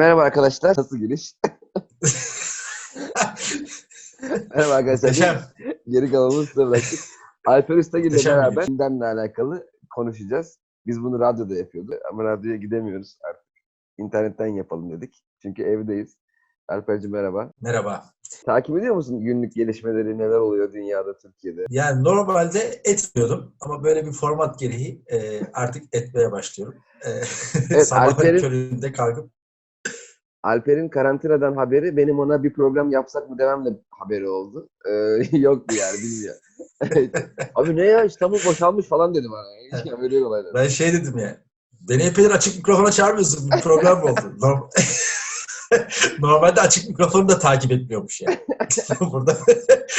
Merhaba arkadaşlar. Nasıl giriş? Merhaba arkadaşlar. Muhteşem. Geri kalanını size bıraktık. Alper Muhteşem beraber gündemle alakalı konuşacağız. Biz bunu radyoda yapıyorduk ama radyoya gidemiyoruz artık. İnternetten yapalım dedik. Çünkü evdeyiz. Alper'cim merhaba. Merhaba. Takip ediyor musun günlük gelişmeleri, neler oluyor dünyada, Türkiye'de? Yani normalde etmiyordum ama böyle bir format gereği e, artık etmeye başlıyorum. E, Evet, sabahın Alper'in- köründe kalkıp Alper'in karantinadan haberi benim ona bir program yapsak mı dememle haberi oldu. Ee, yoktu yani bilmiyor. Abi ne ya İstanbul boşalmış falan dedim bana. Hiç haberi yok olaydan. ben şey dedim ya. Beni epeydir açık mikrofona çağırmıyorsun. Bir program oldu? Norm- Normalde açık mikrofonu da takip etmiyormuş yani. Burada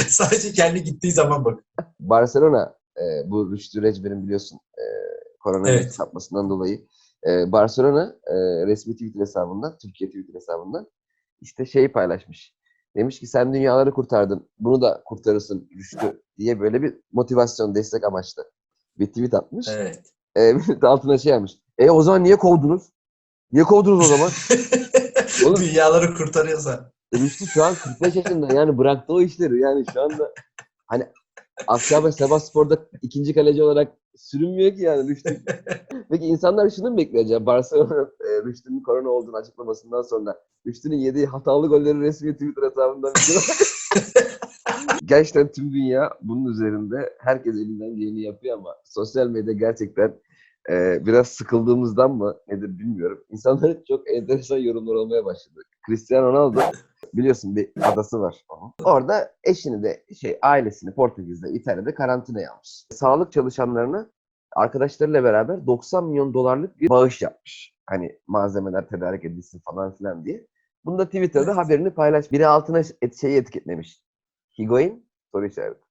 sadece kendi gittiği zaman bak. Barcelona e, bu Rüştü Recber'in biliyorsun e, koronavirüs Evet. sapmasından dolayı e, Barcelona e, resmi Twitter hesabından, Türkiye Twitter hesabından işte şey paylaşmış. Demiş ki sen dünyaları kurtardın. Bunu da kurtarırsın Rüştü diye böyle bir motivasyon, destek amaçlı bir tweet atmış. Evet. E, altına şey yapmış. E o zaman niye kovdunuz? Niye kovdunuz o zaman? Oğlum- Dünyaları kurtarıyorsa. Rüştü şu an 45 yaşında yani bıraktı o işleri. Yani şu anda hani Akçabat Sebaspor'da ikinci kaleci olarak sürünmüyor ki yani Rüştü. Peki insanlar şunu mu bekliyor acaba? Barcelona e, Rüştü'nün korona olduğunu açıklamasından sonra Rüştü'nün yediği hatalı golleri resmi Twitter hesabından. Gerçekten tüm dünya bunun üzerinde herkes elinden geleni yapıyor ama sosyal medya gerçekten e, biraz sıkıldığımızdan mı nedir bilmiyorum. İnsanların çok enteresan yorumlar olmaya başladı. Cristiano Ronaldo biliyorsun bir adası var. Orada eşini de şey ailesini Portekiz'de, İtalya'da karantinaya almış. Sağlık çalışanlarına arkadaşlarıyla beraber 90 milyon dolarlık bir bağış yapmış. Hani malzemeler tedarik edilsin falan filan diye. Bunu da Twitter'da Evet. haberini paylaş. Biri altına et, şeyi etiketlemiş. Higuain soru işareti.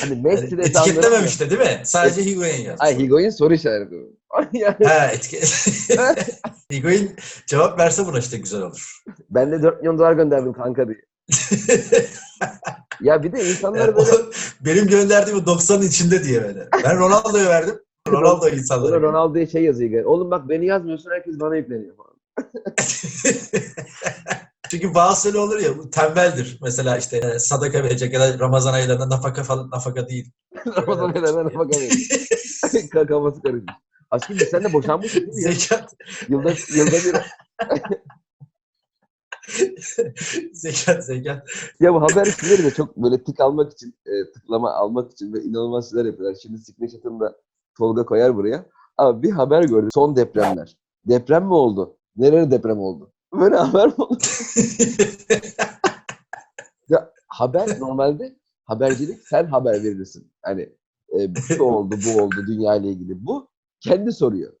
Hani Messi de etiketlememiş de değil mi? Sadece Higuain yazmış. Ay Higuain soru işareti. yani Ha etiket. Higuain cevap verse buna işte güzel olur. ben de 4 milyon dolar gönderdim kanka diye. Ya bir de insanlar böyle benim gönderdiğim 90'ın içinde diye böyle. Ben Ronaldo'ya verdim. Ronaldo insanlara. Ronaldo'ya şey yazıyor. Oğlum bak beni yazmıyorsun herkes bana yükleniyor falan. Çünkü bazıları olur ya tembeldir. Mesela işte e, sadaka verecek ya da Ramazan aylarında nafaka falan nafaka değil. Ramazan aylarına bakamıyorum. Kafası karışmış. Aşkım biz seninle boşanmıştık değil mi ya? Zekat, Yılda, yılda bir. zekat, zekat. Ya bu haber siteleri de çok böyle tık almak için, e, tıklama almak için ve inanılmaz şeyler yapıyorlar. Şimdi screenshot'ını da Tolga koyar buraya. Ama bir haber gördüm. Son depremler. Deprem mi oldu? Nerede deprem oldu? Böyle haber mi oldu? Ya haber normalde habercilik sen haber verirsin. Hani e, şu oldu, bu oldu, dünya ile ilgili. Bu kendi soruyor.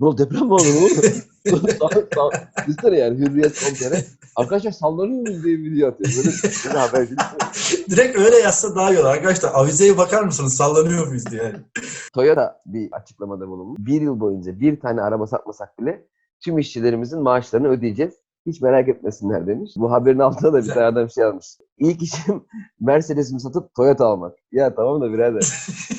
Ne oldu deprem mi oldu? Ne oldu? Düşünsene yani Hürriyet Komtere. Arkadaşlar sallanıyor muyuz diye bir video atıyor. Böyle, böyle habercilik. Direkt öyle yazsa daha iyi olur. Arkadaşlar avizeye bakar mısınız? Sallanıyor muyuz diye. Yani. Toyota bir açıklamada bulunmuş. Bir yıl boyunca bir tane araba satmasak bile tüm işçilerimizin maaşlarını ödeyeceğiz. Hiç merak etmesinler demiş. Bu haberin altına da bir tane adam şey yazmış. İlk işim Mercedes'imi satıp Toyota almak. Ya tamam da birader.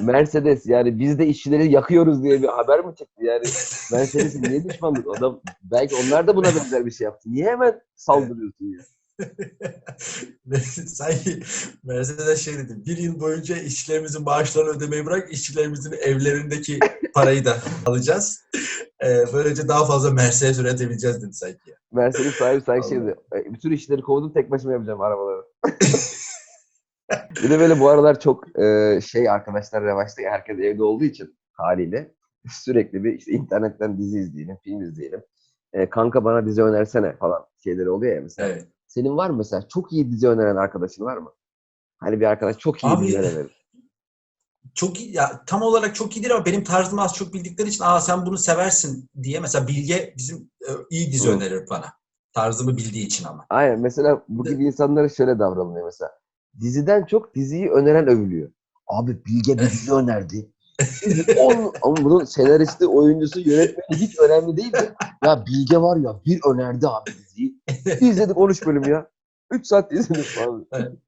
Mercedes yani biz de işçileri yakıyoruz diye bir haber mi çıktı? Yani Mercedes'in niye düşmanlık? Adam belki onlar da buna benzer bir şey yaptı. Niye hemen saldırıyorsun ya? Sanki Mercedes şey dedi. Bir yıl boyunca işçilerimizin maaşlarını ödemeyi bırak, işçilerimizin evlerindeki parayı da alacağız. Ee, böylece daha fazla Mercedes üretebileceğiz dedi sanki. Mercedes sahibi sanki şey dedi. "E, Bütün işleri kovdum tek başıma yapacağım arabaları. bir de böyle bu aralar çok e, şey arkadaşlar revaçta herkes evde olduğu için haliyle sürekli bir işte internetten dizi izleyelim, film izleyelim. E, kanka bana dizi önersene falan şeyleri oluyor ya mesela. Evet. Senin var mı mesela çok iyi dizi öneren arkadaşın var mı? Hani bir arkadaş çok iyi Abi- dizi önerir. Çok iyi, ya tam olarak çok iyidir ama benim tarzımı az çok bildikleri için aa sen bunu seversin diye mesela Bilge bizim e, iyi dizi Hı. önerir bana. Tarzımı bildiği için ama. Aynen mesela bu gibi insanlara şöyle davranılıyor mesela. Diziden çok diziyi öneren övülüyor. Abi Bilge bir dizi önerdi. On, ama bunun senaristi, oyuncusu, yönetmeni hiç önemli değil de. Ya Bilge var ya bir önerdi abi diziyi. Bir izledik 13 bölüm ya. 3 saat izledik falan.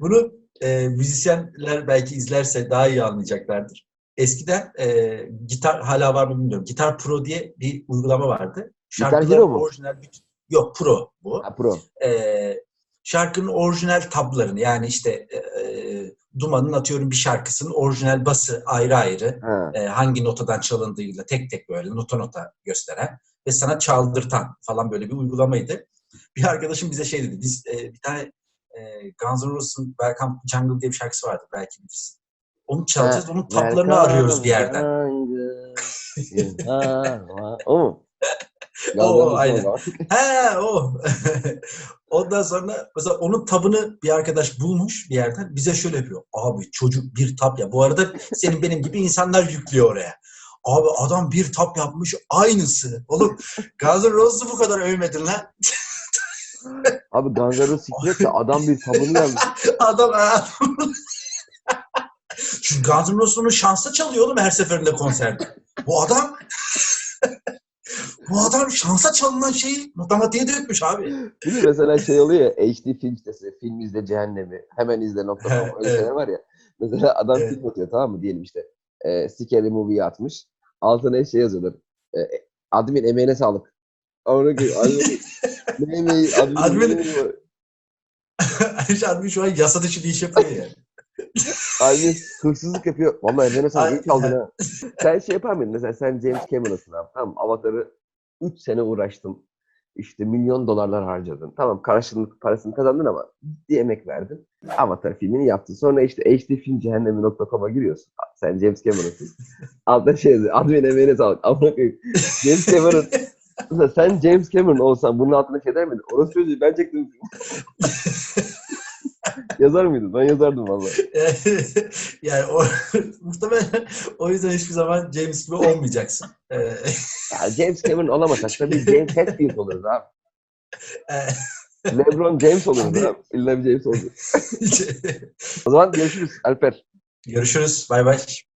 Bunu e, müzisyenler belki izlerse daha iyi anlayacaklardır. Eskiden e, gitar hala var mı bilmiyorum. Gitar Pro diye bir uygulama vardı. Şarkılar Hero mu? orijinal bir... Yok Pro bu. Ha, Pro. Ee, şarkının orijinal tablarını yani işte e, e, Duman'ın atıyorum bir şarkısının orijinal bası ayrı ayrı Ha. e, hangi notadan çalındığıyla tek tek böyle nota nota gösteren ve sana çaldırtan falan böyle bir uygulamaydı. Bir arkadaşım bize şey dedi. Biz e, bir tane e, Guns N' Roses'ın Welcome to Jungle diye bir şarkısı vardı belki bilirsin. Onu çalacağız. Onun tablarını arıyoruz bir yerden. o mu? O, aynen. He o. Ondan sonra mesela onun tabını bir arkadaş bulmuş bir yerden bize şöyle yapıyor. Abi çocuk bir tab ya. Bu arada senin benim gibi insanlar yüklüyor oraya. Abi adam bir tap yapmış aynısı. Oğlum Guns N' Roses'u bu kadar övmedin lan. Abi Gangar'ı siklet de adam bir tabını yazmış. adam adam. Şu Guns N' Roses'un şansa çalıyor oğlum her seferinde konserde. Bu adam bu adam şansa çalınan şeyi matematiğe dökmüş abi. Değil mi? Mesela şey oluyor ya HD film sitesi, film izle cehennemi, hemen izle nokta öyle Evet. şeyler var ya. Mesela adam Evet. film atıyor tamam mı diyelim işte. E, Scary Movie atmış. Altına şey yazıyorlar. E, e, admin emeğine sağlık. Onu ki admin ne emeği? Admin, Admin- abi şu an yasa dışı bir iş yapıyor ya. Admin hırsızlık yapıyor. Vallahi sağlık. Ay- İyi çaldın ha. sen şey yapar mıydın? Mesela sen James Cameron'sın abi. Tamam? Avatar'ı 3 sene uğraştın. İşte milyon dolarlar harcadın. Tamam karşılığında parasını kazandın ama ciddi emek verdin. Avatar filmini yaptın. Sonra işte hdfilmcehennemi.com'a giriyorsun. Sen James Cameron'sın. Altta şey yazıyor. Admin emeğine sağlık. Amına koyayım. James Cameron. Mesela sen James Cameron olsan bunun altına şey der miydin? Orası çocuğu ben çektim. Yazar mıydın? Ben yazardım vallahi. yani o, muhtemelen o yüzden hiçbir zaman James gibi olmayacaksın. Ee, Ya James Cameron olamasak da biz James Hetfield oluruz abi. e, LeBron James oluruz abi. İlla James oluruz. O zaman görüşürüz Alper. Görüşürüz. Bay bay.